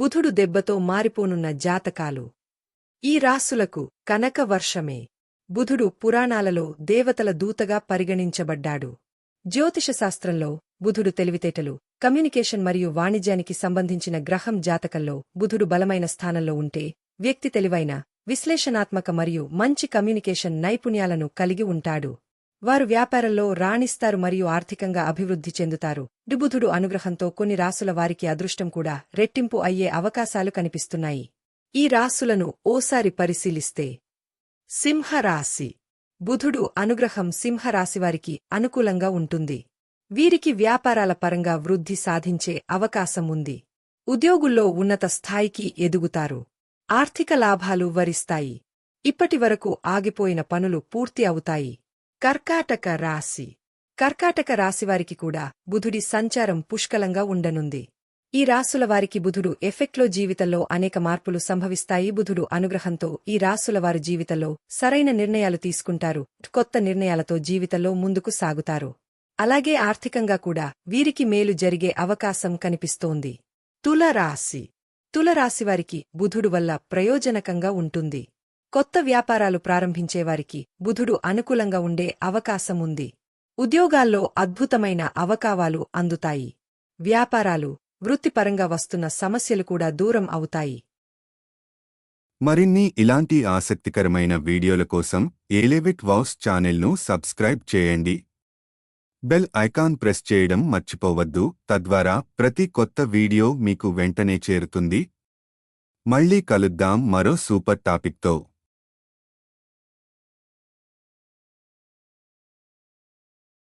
బుధుడు దెబ్బతో మారిపోనున్న జాతకాలు. ఈ రాసులకు కనక వర్షమే. బుధుడు పురాణాలలో దేవతల దూతగా పరిగణించబడ్డాడు. జ్యోతిషశాస్త్రంలో బుధుడు తెలివితేటలు కమ్యూనికేషన్ మరియు వాణిజ్యానికి సంబంధించిన గ్రహం జాతకంలో బుధుడు బలమైన స్థానంలో ఉంటే వ్యక్తి తెలివైన విశ్లేషణాత్మక మరియు మంచి కమ్యూనికేషన్ నైపుణ్యాలను కలిగి ఉంటాడు. వారు వ్యాపారంలో రాణిస్తారు మరియు ఆర్థికంగా అభివృద్ధి చెందుతారు. డిబుధుడు అనుగ్రహంతో కొన్ని రాసుల వారికి అదృష్టం కూడా రెట్టింపు అయ్యే అవకాశాలు కనిపిస్తున్నాయి. ఈ రాసులను ఓసారి పరిశీలిస్తే సింహరాశి. బుధుడు అనుగ్రహం సింహరాశివారికి అనుకూలంగా ఉంటుంది. వీరికి వ్యాపారాల పరంగా వృద్ధి సాధించే అవకాశం ఉంది. ఉద్యోగుల్లో ఉన్నత స్థాయికి ఎదుగుతారు. ఆర్థిక లాభాలు వరిస్తాయి. ఇప్పటివరకు ఆగిపోయిన పనులు పూర్తి అవుతాయి. కర్కాటక రాశి. కర్కాటక రాశివారికి కూడా బుధుడి సంచారం పుష్కలంగా ఉండనుంది. ఈ రాసుల వారికి బుధుడు ఎఫెక్ట్లో జీవితంలో అనేక మార్పులు సంభవిస్తాయి. బుధుడు అనుగ్రహంతో ఈ రాసుల వారి జీవితంలో సరైన నిర్ణయాలు తీసుకుంటారు. కొత్త నిర్ణయాలతో జీవితంలో ముందుకు సాగుతారు. అలాగే ఆర్థికంగా కూడా వీరికి మేలు జరిగే అవకాశం కనిపిస్తోంది. తులరాశి తులరాశివారికి బుధుడు వల్ల ప్రయోజనకంగా ఉంటుంది. కొత్త వ్యాపారాలు ప్రారంభించేవారికి బుధుడు అనుకూలంగా ఉండే అవకాశం ఉంది ఉద్యోగాల్లో అద్భుతమైన అవకావాలు అందుతాయి. వ్యాపారాలు వృత్తిపరంగా వస్తున్న సమస్యలు కూడా దూరం అవుతాయి. మరిన్ని ఇలాంటి ఆసక్తికరమైన వీడియోల కోసం ఏలేవిట్ వాస్ ఛానెల్ను సబ్స్క్రైబ్ చేయండి. బెల్ ఐకాన్ ప్రెస్ చేయడం మర్చిపోవద్దు. తద్వారా ప్రతి కొత్త వీడియో మీకు వెంటనే చేరుతుంది. మళ్ళీ కలుద్దాం మరో సూపర్ టాపిక్తో.